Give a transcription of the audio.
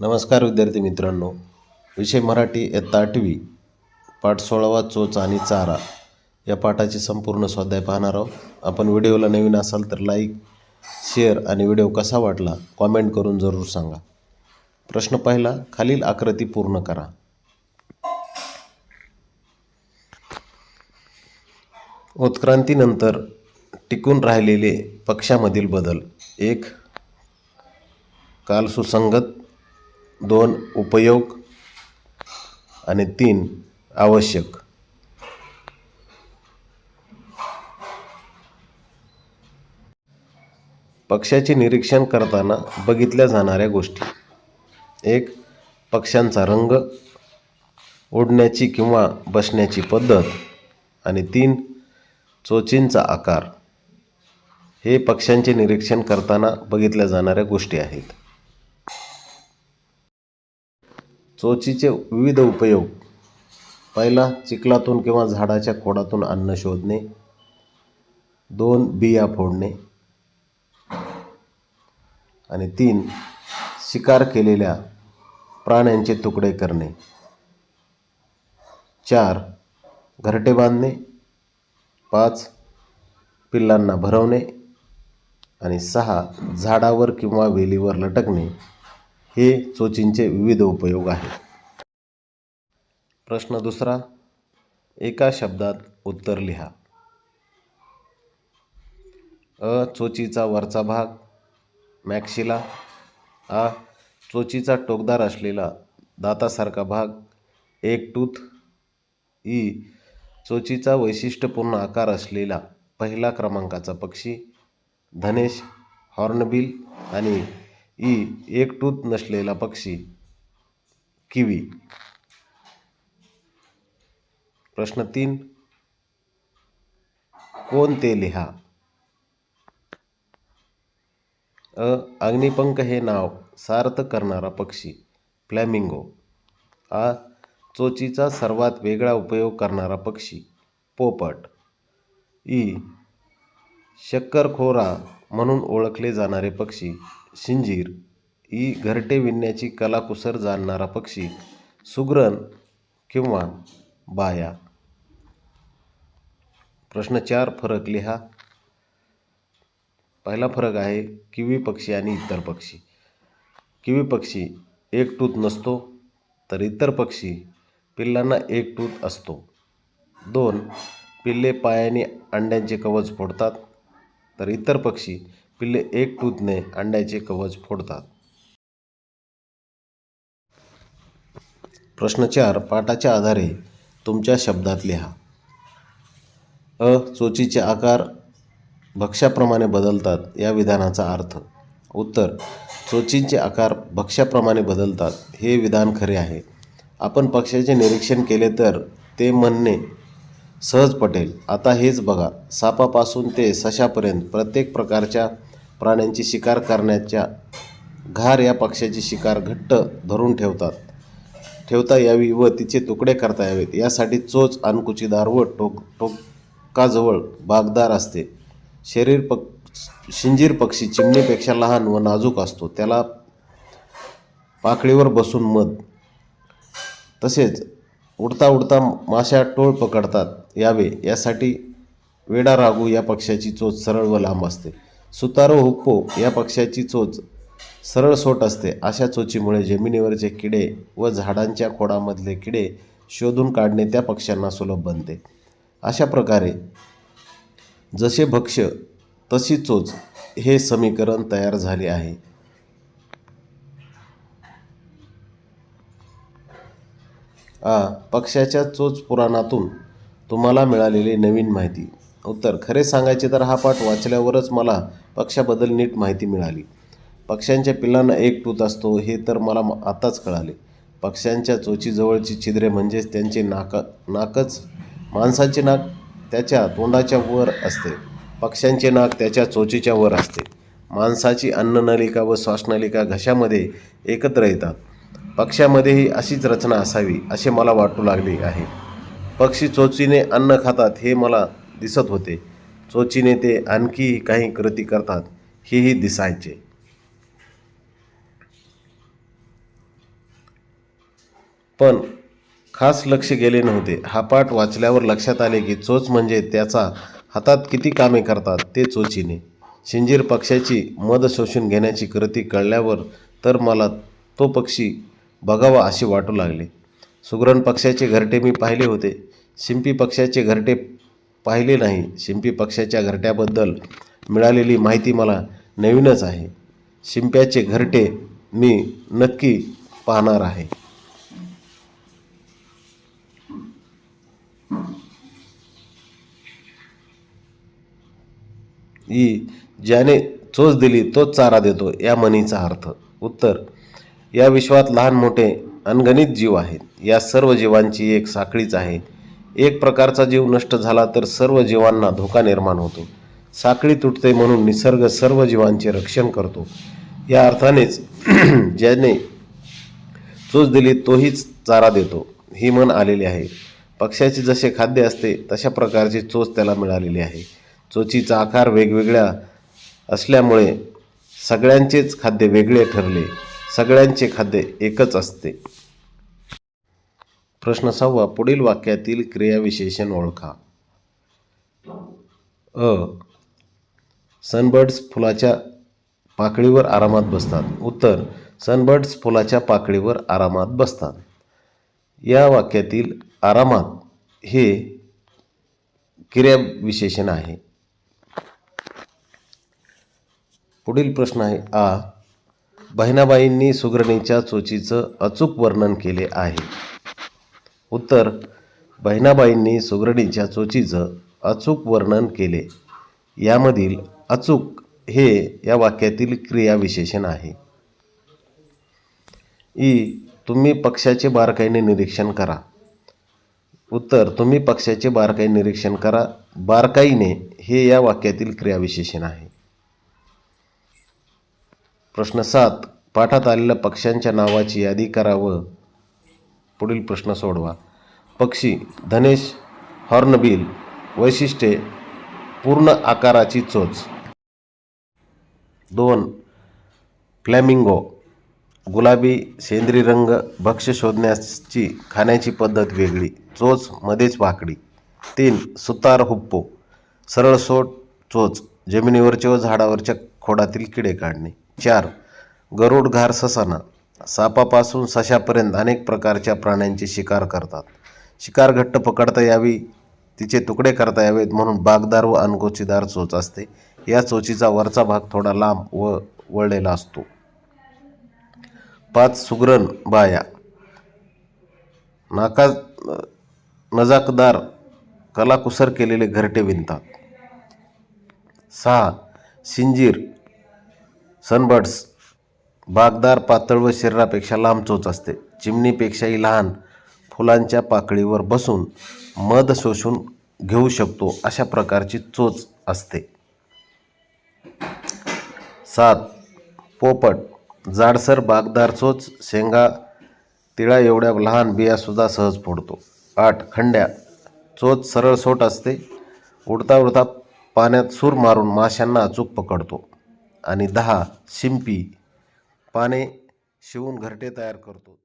नमस्कार विद्यार्थी मित्रांनो. विषय मराठी इयत्ता आठवी पाठ सोळावा चोच आणि चारा या पाठाची संपूर्ण स्वाध्याय पाहणार आहोत. आपण व्हिडिओला नवीन असाल तर लाईक शेअर आणि व्हिडिओ कसा वाटला कॉमेंट करून जरूर सांगा. प्रश्न पहिला खालील आकृती पूर्ण करा. उत्क्रांतीनंतर टिकून राहिलेले पक्षामधील बदल. एक काल सुसंगत दोन उपयोग आणि तीन आवश्यक. पक्ष्याचे निरीक्षण करताना बघितल्या जाणाऱ्या गोष्टी. एक पक्ष्यांचा रंग ओढण्याची किंवा बसण्याची पद्धत आणि तीन चोचींचा आकार. हे पक्ष्यांचे निरीक्षण करताना बघितल्या जाणाऱ्या गोष्टी आहेत. चोचीचे विविध उपयोग. पहिला चिखलातून किंवा झाडाच्या खोडातून अन्न शोधणे. दोन बिया फोडणे. आणि तीन शिकार केलेल्या प्राण्यांचे तुकडे करणे. चार घरटे बांधणे. पाच पिल्लांना भरवणे. आणि सहा झाडावर किंवा वेलीवर लटकणे. हे चोचींचे विविध उपयोग आहेत. प्रश्न दुसरा एका शब्दात उत्तर लिहा. अ चोचीचा वरचा भाग मॅक्सिला. आ चोचीचा टोकदार असलेला दातासारखा भाग एक टूथ. ई चोचीचा वैशिष्ट्यपूर्ण आकार असलेला पहिला क्रमांकाचा पक्षी धनेश हॉर्नबिल आणि ई एक टूथ नसलेला पक्षी किवी. प्रश्न तीन कोण ते लिहा? अ अग्निपंख हे नाव सार्थ करणारा पक्षी फ्लॅमिंगो. आ चोचीचा सर्वात वेगळा उपयोग करणारा पक्षी पोपट. ई शक्करखोरा म्हणून ओळखले जाणारे पक्षी शिंजीर ही घरटे विणण्याची कलाकुसर जाणणारा पक्षी सुगरण किंवा बाया. प्रश्न चार फरक लिहा. पहिला फरक आहे किवी पक्षी आणि इतर पक्षी. किवी पक्षी एक टूत नसतो तर इतर पक्षी पिल्लांना एक टूत असतो. दोन पिल्ले पायाने अंड्यांचे कवच फोडतात तर इतर पक्षी पिल्ले एक टूथने अंड्याचे कवच फोडतात. प्रश्न चार पाठाच्या आधारे तुमच्या शब्दात लिहा. अ चोचीचे आकार भक्ष्याप्रमाणे बदलतात या विधानाचा अर्थ. उत्तर चोचींचे आकार भक्ष्याप्रमाणे बदलतात हे विधान खरे आहे. आपण पक्ष्याचे निरीक्षण केले तर ते म्हणणे सहज पटेल. आता हेच बघा सापापासून ते सशापर्यंत प्रत्येक प्रकारच्या प्राण्यांची शिकार करण्याच्या घार या पक्ष्याची शिकार घट्ट धरून ठेवतात. ठेवता यावी व तिचे तुकडे करता यावेत. यासाठी चोच अनकुचीदार व टोक टोकाजवळ बागदार असते. शरीर पक शिंजीर पक्षी चिमणीपेक्षा लहान व नाजूक असतो. त्याला पाकळीवर बसून मध तसेच उडता उडता माशा टोळ पकडतात यावे. यासाठी वेडा रागू या पक्ष्याची चोच सरळ व लांब असते. सुतारो हुप्पो या पक्ष्याची चोच सरळ सोट असते. अशा चोचीमुळे जमिनीवरचे किडे व झाडांच्या खोडामधले किडे शोधून काढणे त्या पक्ष्यांना सुलभ बनते. अशा प्रकारे जसे भक्ष्य तशी चोच हे समीकरण तयार झाले आहे. आ पक्ष्याच्या चोच पुराणातून तुम्हाला मिळालेली नवीन माहिती. उत्तर खरे सांगायचे तर हा पाठ वाचल्यावरच मला पक्षाबद्दल नीट माहिती मिळाली. पक्ष्यांच्या पिल्लांना एक टूत असतो हे तर मला म- आताच कळाले. पक्ष्यांच्या चोचीजवळची छिद्रे म्हणजेच त्यांचे नाक नाकच माणसाचे नाक त्याच्या तोंडाच्या वर असते. पक्ष्यांचे नाक त्याच्या चोचीच्या वर असते. माणसाची अन्ननलिका व श्वासनलिका घशामध्ये एकत्र येतात. पक्ष्यामध्येही अशीच रचना असावी असे मला वाटू लागले आहे. पक्षी चोचीने अन्न खातात हे मला दिसत होते. चोचीने ते आणखीही काही कृती करतात हेही दिसायचे. पण खास लक्ष गेले नव्हते. हा पाठ वाचल्यावर लक्षात आले की चोच म्हणजे त्याचा हातात किती कामे करतात ते चोचीने. शिंजीर पक्षाची मध शोषून घेण्याची कृती कळल्यावर तर मला तो पक्षी बघावा असे वाटू लागले. सुगरण पक्षाचे घरटे मी पाहिले होते. शिंपी पक्षाचे घरटे पाहिले नाही. शिंपी पक्षाच्या घरट्याबद्दल मिळालेली माहिती मला नवीनच आहे. शिंप्याचे घरटे मी नक्की पाहणार आहे. ई ज्याने चोच दिली तोच चारा देतो या म्हणीचा अर्थ. उत्तर या विश्वात लहान मोठे अनगणित जीव आहेत. या सर्व जीवांची एक साखळीच आहे. एक प्रकारचा जीव नष्ट झाला तर सर्व जीवांना धोका निर्माण होतो. साखळी तुटते म्हणून निसर्ग सर्व जीवांचे रक्षण करतो. या अर्थानेच ज्याने चोच दिली तोहीच चारा देतो. ही म्हण आलेली आहे. पक्ष्याचे जसे खाद्य असते तशा प्रकारची चोच त्याला मिळालेली आहे. चोचीचा आकार वेगवेगळ्या असल्यामुळे सगळ्यांचेच खाद्य वेगळे ठरले. सगळ्यांचे खाद्य एकच असते. प्रश्न सहावा पुढील वाक्यातील क्रियाविशेषण ओळखा. अ. सनबर्ड्स फुलाच्या पाकळीवर आरामात बसतात. उत्तर सनबर्ड्स फुलाच्या पाकळीवर आरामात बसतात. या वाक्यातील आरामात हे क्रियाविशेषण आहे. पुढील प्रश्न आहे आ. बहिणाबाईंनी सुगरणीच्या चोचीचं अचूक वर्णन केले आहे. उत्तर बहिणाबाईंनी सुगरणीच्या चोचीचं अचूक वर्णन केले. यामधील अचूक हे या वाक्यातील क्रियाविशेषण आहे. ई. तुम्ही पक्षाचे बारकाईने निरीक्षण करा. उत्तर तुम्ही पक्षाचे बारकाई निरीक्षण करा. बारकाईने हे या वाक्यातील क्रियाविशेषण आहे. प्रश्न सात पाठात आलेल्या पक्ष्यांच्या नावाची यादी करावं. पुढील प्रश्न सोडवा. पक्षी धनेश हॉर्नबिल वैशिष्ट्ये पूर्ण आकाराची चोच. दोन फ्लॅमिंगो गुलाबी सेंद्री रंग भक्ष्य शोधण्याची खाण्याची पद्धत वेगळी चोच मध्येच वाकडी तीन सुतार हुप्पो सरळ सोट चोच जमिनीवरच्या व झाडावरच्या खोडातील किडे काढणे. चार गरुड घार ससाना सापापासून सशापर्यंत अनेक प्रकारच्या प्राण्यांची शिकार करतात. शिकार घट्ट पकडता यावी तिचे तुकडे करता यावेत म्हणून बागदार व अनकोचीदार चोच असते. या चोचीचा वरचा भाग थोडा लांब व वळलेला असतो. पाच सुगरण बाया. नाका नजाकदार कलाकुसर केलेले घरटे विणतात. सहा शिंजीर सनबर्ड्स. बागदार पातळ व शरीरापेक्षा लांब चोच असते. चिमणीपेक्षाही लहान फुलांच्या पाकळीवर बसून मध शोषून घेऊ शकतो अशा प्रकारची चोच असते. सात. पोपट. जाडसर बागदार चोच शेंगा तिळा एवढ्या लहान बियासुद्धा सहज फोडतो. आठ. खंड्या. चोच सरळ सोट असते. उडता उडता पाण्यात सूर मारून माशांना अचूक पकडतो. आणि दहा. शिंपी. पाने शिवून घरटे तयार करतो.